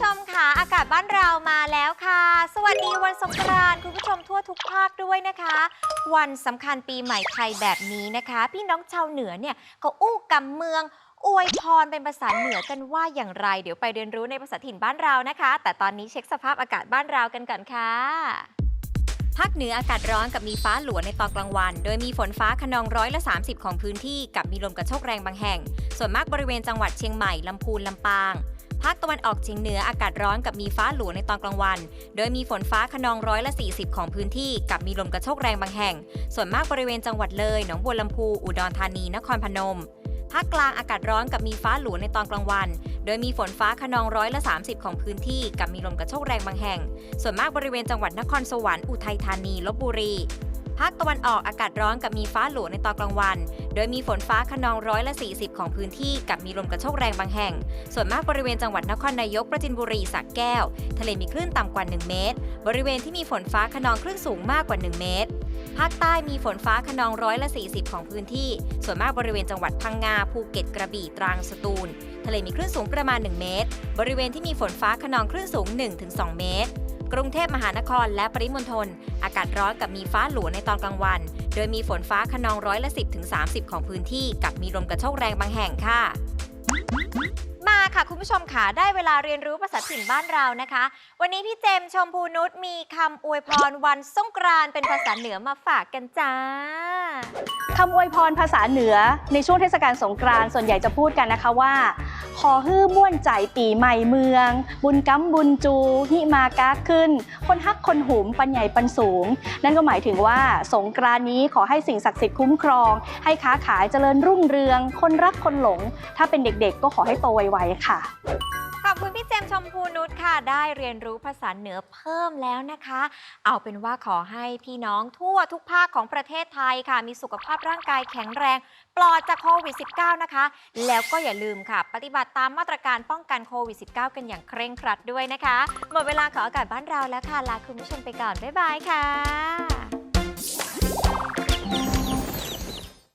ชมค่ะอากาศบ้านเรามาแล้วค่ะ สวัสดีวันสงกรานต์คุณผู้ชมทั่วทุกภาคด้วยนะคะ วันสำคัญปีใหม่ไทยแบบนี้นะคะ พี่น้องชาวเหนือเนี่ยก็อู้กำเมือง อวยพรเป็นภาษาเหนือกันว่าอย่างไร เดี๋ยวไปเรียนรู้ในภาษาถิ่นบ้านเรานะคะ แต่ตอนนี้เช็คสภาพอากาศบ้านเรากันก่อนค่ะ ภาคเหนืออากาศร้อนกับมีฟ้าหลวในตอนกลางวัน โดยมีฝนฟ้าขนองร้อยละ 30 ของพื้นที่กับมีลมกระโชกแรงบางแห่ง ส่วนมากบริเวณจังหวัดเชียงใหม่ ลำพูน ลำปางาคตะวันออกเฉียงเหนืออากาศร้อนกับมีฟ้าหลวในตอนกลางวัน โดยมีฝนฟ้าขนองร้อยละ 40 ของพื้นที่ กับมีลมกระโชกแรงบางแห่ง ส่วนมากบริเวณจังหวัดเลย หนองบัวลำพู อุดรธานี นครพนม ภาคกลางอากาศร้อนกับมีฟ้าหลวในตอนกลางวัน โดยมีฝนฟ้าขนองร้อยละ 30 ของพื้นที่ กับมีลมกระโชกแรงบางแห่ง ส่วนมากบริเวณจังหวัดนครสวรรค์ อุทัยธานี ลบบุรี ภาคตะวันออกอากาศร้อนกับมีฟ้าหลวในตอนกลางวัน โดยมีฝนฟ้าขนองร้อยละ 40 ของพื้นที่กับมีลมกระโชกแรงบางแห่ง ส่วนมากบริเวณจังหวัดนครนายกประจินบุรีสระแก้ว ทะเลมีคลื่นต่ำกว่า 1 เมตร บริเวณที่มีฝนฟ้าขนองคลื่นสูงมากกว่า 1 เมตรภาคใต้มีฝนฟ้าขนองร้อยละ 40 ของพื้นที่ ส่วนมากบริเวณจังหวัดพังงา ภูเก็ต กระบี่ ตรัง สตูล ทะเลมีคลื่นสูงประมาณ 1 เมตร บริเวณที่มีฝนฟ้าขนองคลื่นสูง 1-2 เมตร กรุงเทพมหานครและปริมณฑลอากาศร้อนกับมีฟ้าหลวในตอนกลางวัน โดยมีฝนฟ้าขนองร้อยละ 10ถึง30 ของพื้นที่ กับมีลมกระโชกแรงบางแห่งค่ะ มาค่ะคุณผู้ชมค่ะได้เวลาเรียนรู้ภาษาถิ่นบ้านเรานะคะ วันนี้พี่เจมส์ชมพูนุชมีคำอวยพรวันสงกรานต์เป็นภาษาเหนือมาฝากกันจ้า คำอวยพรภาษาเหนือในช่วงเทศกาลสงกรานต์ส่วนใหญ่จะพูดกันนะคะว่า ขอฮื้อม่วนใจปีใหม่เมือง บุญกำบุญจูหิมากาขึ้น คนฮักคนหุมปัญใหญ่ปันสูง นั่นก็หมายถึงว่าสงกรานนี้ขอให้สิ่งศักดิ์สิทธิ์คุ้มครอง ให้ค้าขายเจริญรุ่งเรือง คนรักคนหลง ถ้าเป็นเด็กๆ ก็ขอให้โตไวๆค่ะ บคุณพี่เจมชมพูนุชค่ะ ได้เรียนรู้ภาษาเหนือเพิ่มแล้วนะคะ เอาเป็นว่าขอให้พี่น้องทั่วทุกภาคของประเทศไทยค่ะ มีสุขภาพร่างกายแข็งแรง ปลอดจากโควิด -19 นะคะ แล้วก็อย่าลืมค่ะ ปฏิบัติตามมาตรการป้องกันโควิด -19 กันอย่างเคร่งครัดด้วยนะคะ หมดเวลาของอากาศบ้านเราแล้วค่ะ ลาคุณผู้ชมไปก่อน บ๊ายบายค่ะ